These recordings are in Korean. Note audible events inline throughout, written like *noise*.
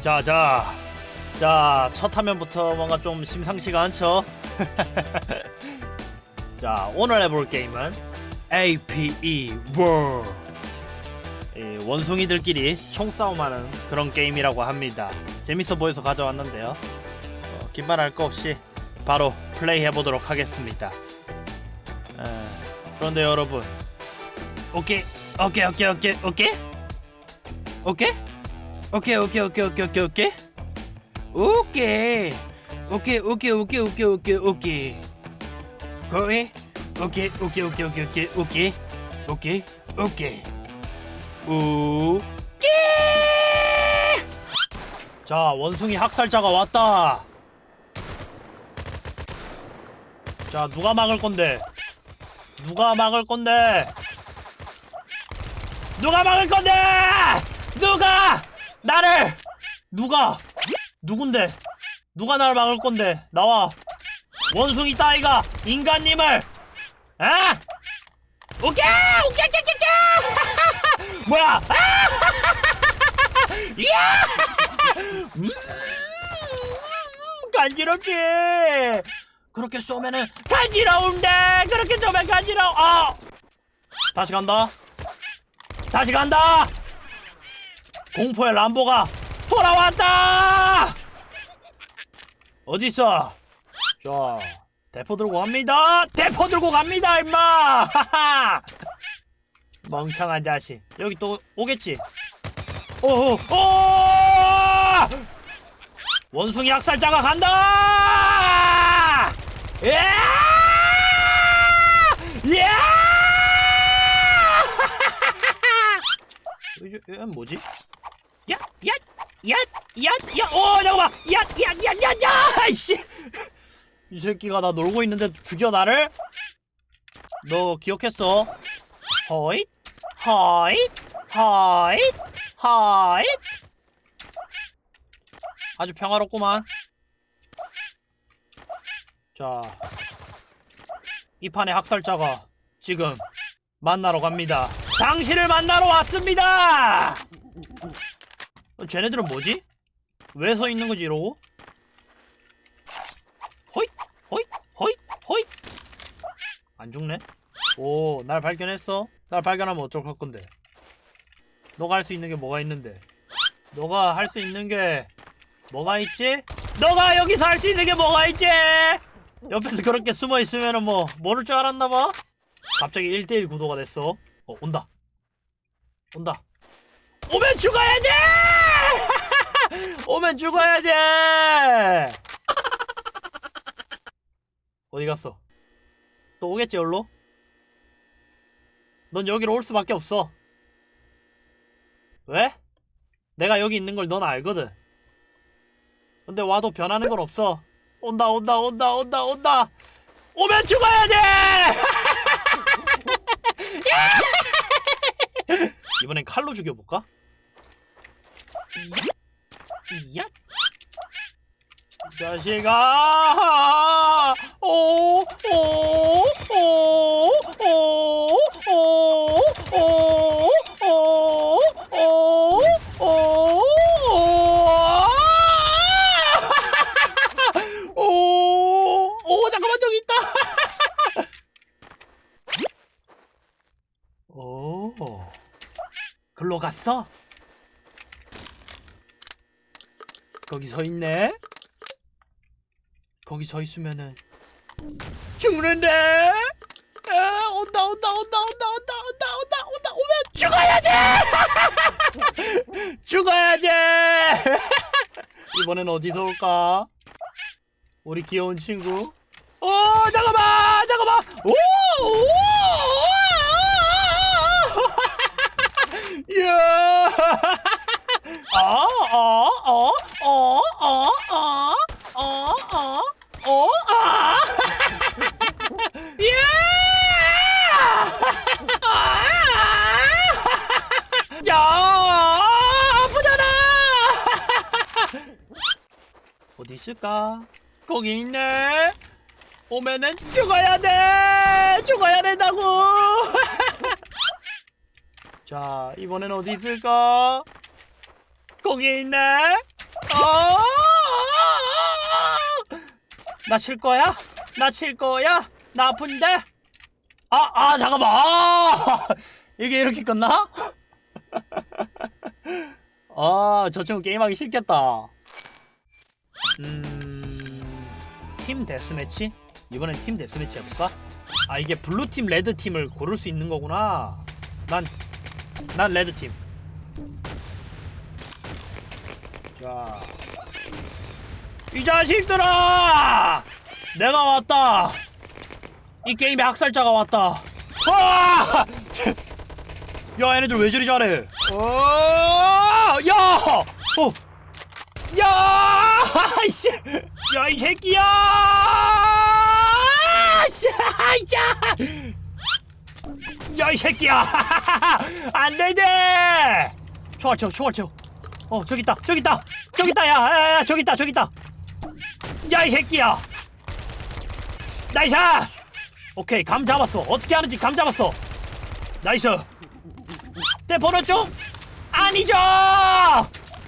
자, 자. 자, 첫 화면부터 뭔가 좀 심상치가 않죠? *laughs* 자, 오늘 해볼 게임은 APE World. 이 원숭이들끼리 총싸움하는 그런 게임이라고 합니다. 재밌어 보여서 가져왔는데요. 어, 기발할 거 없이 바로 플레이 해보도록 하겠습니다. 에, 그런데 여러분, 오케이, 오케이, 오케이, 오케이, 오케이, 오케이, 오케이, 오케이, 오케이, 오케이, 오케이, 오케이. 오케이 오케이 오케이 오케이 오케이 오케이 오케이 거기 오케이 오케이 오케이 오케이 오케이 오케이 오케이 오케이 오케이 자 원숭이 학살자가 왔다 자 누가 막을 건데 누가 막을 건데 누가 막을 건데 누가 나를 누가 누군데? 누가 날 막을 건데? 나와. 원숭이 따위가 인간님을 아! 오케이! 오케이! 오케이! 오케이! *laughs* 뭐야? *laughs* 아! 이야! 음, 간지럽지. 그렇게 쏘면은 간지러운데. 그렇게 쏘면 간지러워. 아! 다시 간다. 다시 간다. 공포의 람보가 돌아왔다! 어디 있어? 자, 대포 들고 갑니다. 대포 들고 갑니다, 임마. 멍청한 자식. 여기 또 오겠지? 오오 오! 원숭이 학살자가 간다! 예! 예! *laughs* 이게 뭐지? 야, 야, 야, 야, 야, 오, 잠깐만, 야, 야, 야, 야, 야, 아이씨, 이 새끼가 나 놀고 있는데 죽여 나를? 너 기억했어? 허잇, 허잇, 허잇, 허잇. 아주 평화롭구만. 자, 이 판의 학살자가 지금 만나러 갑니다. 당신을 만나러 왔습니다. 어, 쟤네들은 뭐지? 왜 서 있는 거지 이러고? 호잇 호잇 호잇 호잇 안 죽네? 오 날 발견했어? 날 발견하면 어쩔 건데 너가 할 수 있는 게 뭐가 있는데 너가 할 수 있는 게 뭐가 있지? 너가 여기서 할 수 있는 게 뭐가 있지? 옆에서 그렇게 숨어 있으면은 뭐 모를 줄 알았나 봐? 갑자기 1대1 구도가 됐어 어 온다 온다 오면 죽어야지! *laughs* 오면 죽어야지! 어디 갔어? 또 오겠지, 여기로? 넌 여기로 올 수밖에 없어. 왜? 내가 여기 있는 걸 넌 알거든. 근데 와도 변하는 건 없어. 온다, 온다, 온다, 온다, 온다! 오면 죽어야지! *laughs* 이번엔 칼로 죽여볼까? 이야 자식아 오오 오 오 오 오 오 오 오 잠깐만 저기 있다 오 글로 갔어? 거기 서 있네. 거기 서 있으면은 죽는데. 아, 온다 온다 온다 온다 온다 온다 온다 온다 오면 죽어야지. *laughs* 죽어야지. *laughs* 이번엔 어디서 올까? 우리 귀여운 친구. 오 잠깐만 잠깐만. 오. 오! 이야. 어, 어, 어, 어, 어, 어, 어, 어, 어, 아! 예! 아! 야! 아프잖아! 어디 있을까? 거기 있네. 오면은 죽어야 돼. 죽어야 된다고. *laughs* 자, 이번엔 어디 있을까? 거기 있네. 아! 나칠 거야? 나 칠 거야? 나 아픈데? 아, 아, 잠깐만. 아! 이게 이렇게 끝나? *laughs* 아, 저 친구 게임하기 싫겠다. 음, 팀 데스매치? 이번엔 팀 데스매치 해볼까? 아, 이게 블루팀, 레드팀을 고를 수 있는 거구나. 난, 난 레드팀. 자. 이 자식들아! 내가 왔다! 이 게임에 학살자가 왔다! 와! 야, 얘네들 왜 저리 잘해? 어! 야! 어! 야! 이씨! 야, 이 새끼야! 씨! 야! 야, 이 새끼야! *laughs* 안 되지! 총알 채워, 총알 채워. 어, 저기 있다, 저기 있다, 저기 있다, 야, 야, 야, 저기 있다, 저기 있다. 야, 이 새끼야! 나이스! 오케이, 감 잡았어. 어떻게 하는지 감 잡았어. 나이스. 내 번호 좀 아니죠.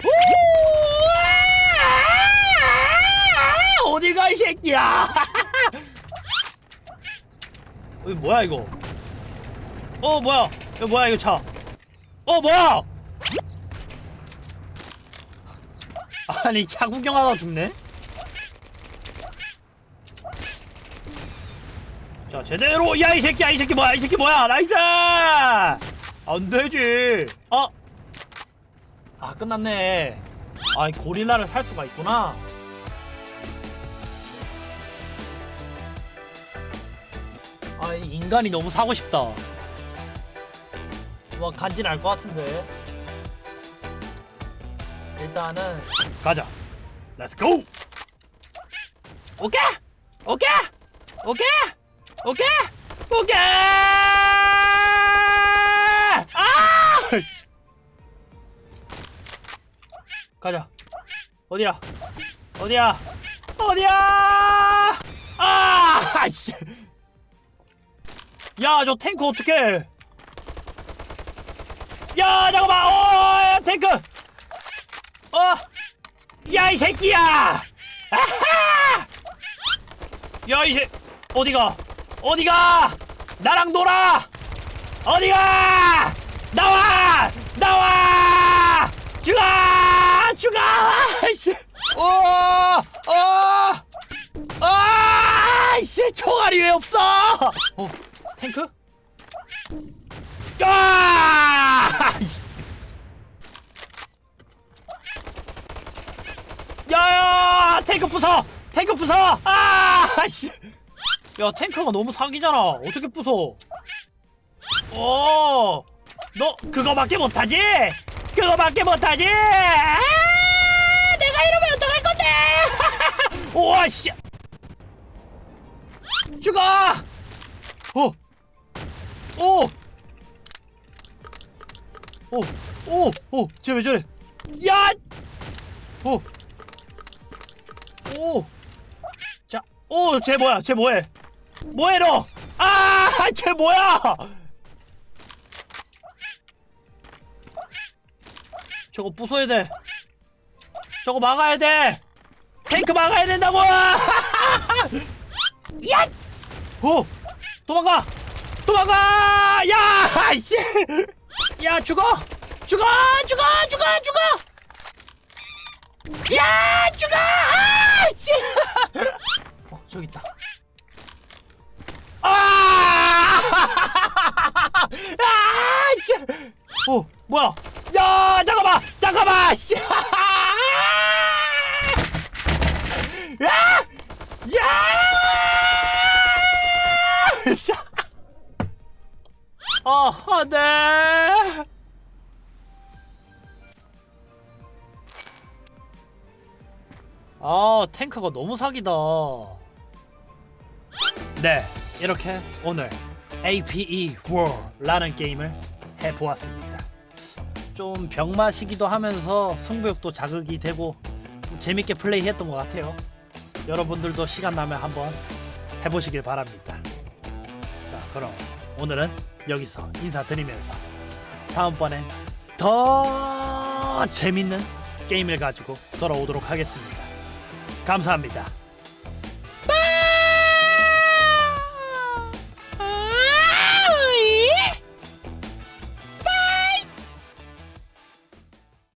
우! 어딜 가이 새끼야. 어, *laughs* 이거 뭐야 이거? 어 뭐야? 이거 뭐야 이거 차? 어 뭐야? 아니 차 구경하다 죽네? 자 제대로 야 이 새끼야 이 새끼 뭐야 이 새끼 뭐야 나이스 안 되지 어? 아 끝났네 아 고릴라를 살 수가 있구나 아이 인간이 너무 사고 싶다. 뭐 간지는 알것 같은데. 일단은 가자. 렛츠 고 오케이! 오케이! 오케이! 오케이! 오케이! 아! 씨. 가자. 어디야? 어디야? 어디야? 아 씨 야 저 탱크 어떡해. 야 잠깐만. 어 탱크. 어 야 이 새끼야. 야 이 새 어디가? 어디가? 나랑 놀아. 어디가? 나와! 나와! 죽어! 죽어! 아이씨. 어 어. 아 이씨. 총알이 왜 없어? 어 탱크? 아. 야야 탱크 부숴 탱크 부숴 아씨. 야 탱크가 너무 사기잖아. 어떻게 부숴 어 너 그거밖에 못하지? 그거밖에 못하지? 아, 내가 이러면 어떡할 건데? *laughs* 우와 씨. 죽어! 어 오! 오! 오! 오! 쟤왜 저래? 야! 오! 오! 자, 오! 쟤 뭐야? 쟤 뭐해? 뭐해 너? 아! *laughs* 쟤 뭐야? 저거 부숴야 돼. 저거 막아야 돼. 탱크 막아야 된다고! *laughs* 야! 오! 도망가! 도망가! 야! 씨! 야, 죽어! 죽어! 죽어! 죽어! 죽어! 야! 죽어! 아! 씨! 어, 저기 있다. 아! *laughs* 아! 씨! 어, 뭐야? 야, 잠깐만! 잠깐만! 씨! *laughs* 탱크가 너무 사기다. 네, 이렇게 오늘 APE War라는 게임을 해보았습니다. 좀 병맛이기도 하면서 승부욕도 자극이 되고 좀 재밌게 플레이했던 것 같아요. 여러분들도 시간 나면 한번 해보시길 바랍니다. 자, 그럼 오늘은 여기서 인사드리면서 다음번엔 더 재밌는 게임을 가지고 돌아오도록 하겠습니다. 감사합니다.